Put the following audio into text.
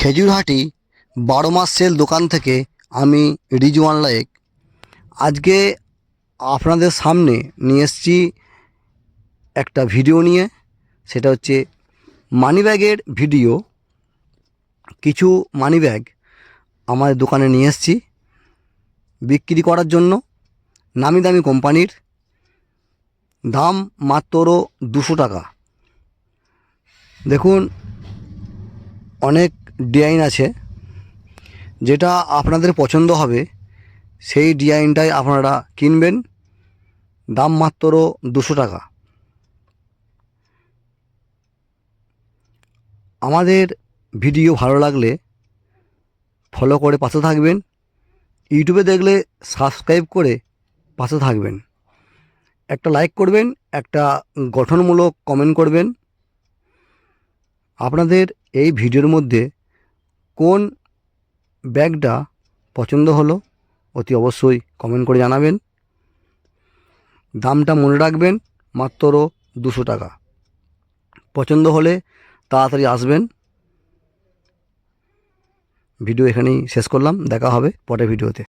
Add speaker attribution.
Speaker 1: খেজুরহাটি বারো মাস সেল দোকান থেকে আমি রিজওয়ান লায়েক। আজকে আপনাদের সামনে নিয়ে এসেছি একটা ভিডিও নিয়ে, সেটা হচ্ছে মানি ব্যাগের ভিডিও। কিছু মানি ব্যাগ আমাদের দোকানে নিয়ে এসেছি বিক্রি করার জন্য নামি দামি কোম্পানির। দাম মাত্র দুশো টাকা। দেখুন অনেক ডিজাইন আছে। যেটা আপনাদের পছন্দ হবে, সেই ডিজাইনটাই আপনারা কিনবেন। দাম মাত্র দুশো টাকা। আমাদের ভিডিও ভালো লাগলে ফলো করে পাশে থাকবেন। ইউটিউবে দেখলে সাবস্ক্রাইব করে পাশে থাকবেন। একটা লাইক করবেন, একটা গঠনমূলক কমেন্ট করবেন। আপনাদের এই ভিডিওর মধ্যে কোন ব্যাগটা পছন্দ হলো অতি অবশ্যই কমেন্ট করে জানাবেন। দামটা মনে রাখবেন মাত্র দুশো টাকা। পছন্দ হলে তাড়াতাড়ি আসবেন। ভিডিও এখানেই শেষ করলাম, দেখা হবে পরের ভিডিওতে।